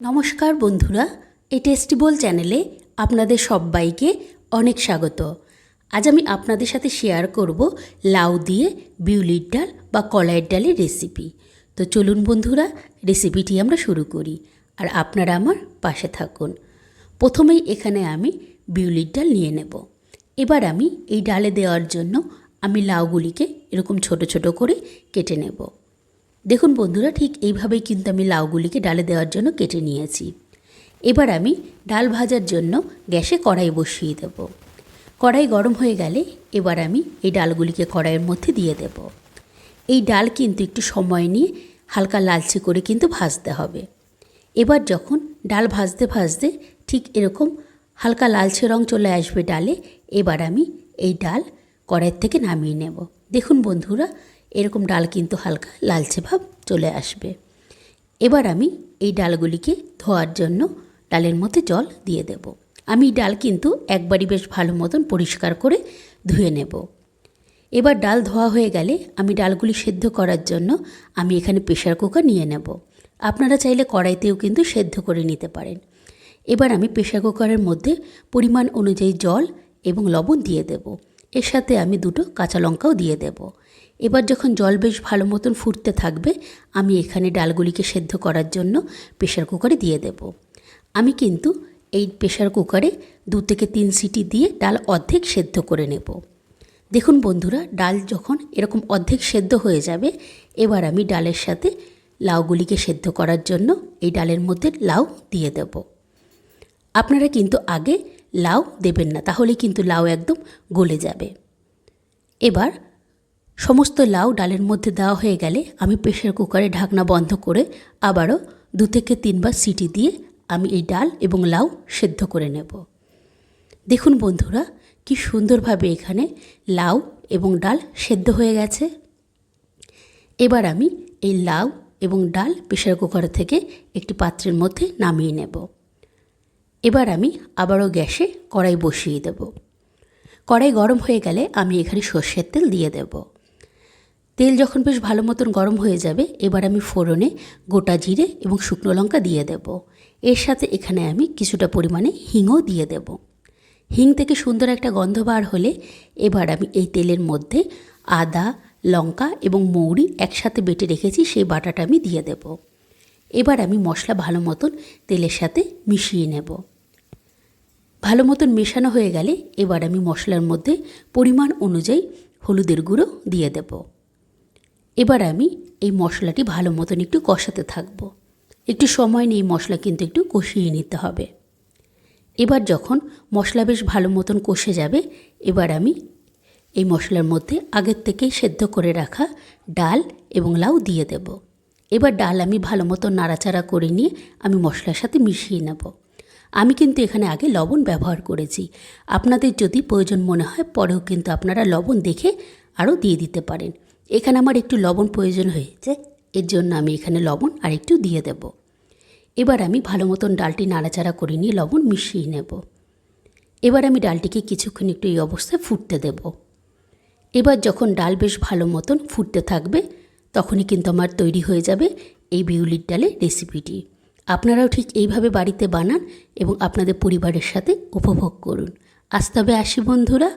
নমস্কার বন্ধুরা এই টেস্টিবল চ্যানেলে আপনাদের সবাইকে অনেক স্বাগত। আজ আমি আপনাদের সাথে শেয়ার করব লাউ দিয়ে বিউলির ডাল বা কলাইয়ের ডালের রেসিপি। তো চলুন বন্ধুরা, রেসিপিটি আমরা শুরু করি আর আপনারা আমার পাশে থাকুন। প্রথমেই এখানে আমি বিউলির ডাল নিয়ে নেব। এবার আমি এই ডালে দেওয়ার জন্য আমি লাউগুলিকে এরকম ছোট ছোট করে কেটে নেব। দেখুন বন্ধুরা, ঠিক এইভাবেই কিন্তু আমি লাউগুলিকে ডালে দেওয়ার জন্য কেটে নিয়েছি। এবার আমি ডাল ভাজার জন্য গ্যাসে কড়াই বসিয়ে দেব। কড়াই গরম হয়ে গেলে এবার আমি এই ডালগুলিকে কড়াইয়ের মধ্যে দিয়ে দেব। এই ডাল কিন্তু একটু সময় নিয়ে হালকা লালচে করে কিন্তু ভাজতে হবে। এবার যখন ডাল ভাজতে ভাজতে ঠিক এরকম হালকা লালচে রং চলে আসবে ডালে, এবার আমি এই ডাল কড়াইয়ের থেকে নামিয়ে নেব। দেখুন বন্ধুরা এরকম ডাল কিন্তু হালকা লালচে ভাব চলে আসবে। এবার আমি এই ডালগুলিকে ধোয়ার জন্য ডালের মধ্যে জল দিয়ে দেব। আমি ডাল কিন্তু একবারই বেশ ভালো মতন পরিষ্কার করে ধুয়ে নেব। এবার ডাল ধোয়া হয়ে গেলে আমি ডালগুলি সেদ্ধ করার জন্য আমি এখানে প্রেশার কুকার নিয়ে নেব। আপনারা চাইলে কড়াইতেও কিন্তু সেদ্ধ করে নিতে পারেন। এবার আমি প্রেশার কুকারের মধ্যে পরিমাণ অনুযায়ী জল এবং লবণ দিয়ে দেব। এর সাথে আমি দুটো কাঁচা লঙ্কাও দিয়ে দেব। এবার যখন জল বেশ ভালো মতন ফুটতে থাকবে, আমি এখানে ডালগুলিকে সেদ্ধ করার জন্য প্রেশার কুকারে দিয়ে দেব। আমি কিন্তু এই প্রেশার কুকারে দু থেকে তিন সিটি দিয়ে ডাল অর্ধেক সেদ্ধ করে নেব। দেখুন বন্ধুরা, ডাল যখন এরকম অর্ধেক সেদ্ধ হয়ে যাবে, এবার আমি ডালের সাথে লাউগুলিকে সেদ্ধ করার জন্য এই ডালের মধ্যে লাউ দিয়ে দেব। আপনারা কিন্তু আগে লাউ দেবেন না, তাহলে কিন্তু লাউ একদম গলে যাবে। এবার সমস্ত লাউ ডালের মধ্যে দেওয়া হয়ে গেলে আমি প্রেশার কুকারে ঢাকনা বন্ধ করে আবারও দু থেকে তিনবার সিটি দিয়ে আমি এই ডাল এবং লাউ সেদ্ধ করে নেব। দেখুন বন্ধুরা, কি সুন্দরভাবে এখানে লাউ এবং ডাল সেদ্ধ হয়ে গেছে। এবার আমি এই লাউ এবং ডাল প্রেশার কুকার থেকে একটি পাত্রের মধ্যে নামিয়ে নেব। এবার আমি আবারও গ্যাসে কড়াই বসিয়ে দেব। কড়াই গরম হয়ে গেলে আমি এখানে সর্ষের তেল দিয়ে দেব। তেল যখন বেশ ভালো মতন গরম হয়ে যাবে, এবার আমি ফোড়নে গোটা জিরে এবং শুকনো লঙ্কা দিয়ে দেব। এর সাথে এখানে আমি কিছুটা পরিমাণে হিংও দিয়ে দেব। হিং থেকে সুন্দর একটা গন্ধ বার হলে এবার আমি এই তেলের মধ্যে আদা, লঙ্কা এবং মৌরি একসাথে বেটে রেখেছি, সেই বাটাটা আমি দিয়ে দেব। এবার আমি মশলা ভালো মতন তেলের সাথে মিশিয়ে নেব। ভালো মতন মেশানো হয়ে গেলে এবার আমি মশলার মধ্যে পরিমাণ অনুযায়ী হলুদের গুঁড়ো দিয়ে দেব। এবার আমি এই মশলাটি ভালো মতন একটু কষাতে থাকব। একটু সময় নিয়ে মশলা কিন্তু একটু কষিয়ে নিতে হবে। এবার যখন মশলা বেশ ভালো মতন কষে যাবে, এবার আমি এই মশলার মধ্যে আগের থেকেই সেদ্ধ করে রাখা ডাল এবং লাউ দিয়ে দেব। এবার ডাল আমি ভালো মতো নাড়াচাড়া করে নিয়ে আমি মশলার সাথে মিশিয়ে নেব। আমি কিন্তু এখানে আগে লবণ ব্যবহার করেছি। আপনাদের যদি প্রয়োজন মনে হয়, পরেও কিন্তু আপনারা লবণ দেখে আরও দিয়ে দিতে পারেন। এখানে আমার একটু লবণ প্রয়োজন হয়েছে, এর জন্য আমি এখানে লবণ আর একটু দিয়ে দেব। এবার আমি ভালো মতন ডালটি নাড়াচাড়া করে নিয়ে লবণ মিশিয়ে নেব। এবার আমি ডালটিকে কিছুক্ষণ একটু এই অবস্থায় ফুটতে দেব। এবার যখন ডাল বেশ ভালো মতন ফুটতে থাকবে, তখনই কিন্তু আমার তৈরি হয়ে যাবে এই বিউলির ডালের রেসিপিটি আপনারাও ঠিক এইভাবে বাড়িতে বানান এবং আপনাদের পরিবারের সাথে উপভোগ করুন। আজ তবে আসি বন্ধুরা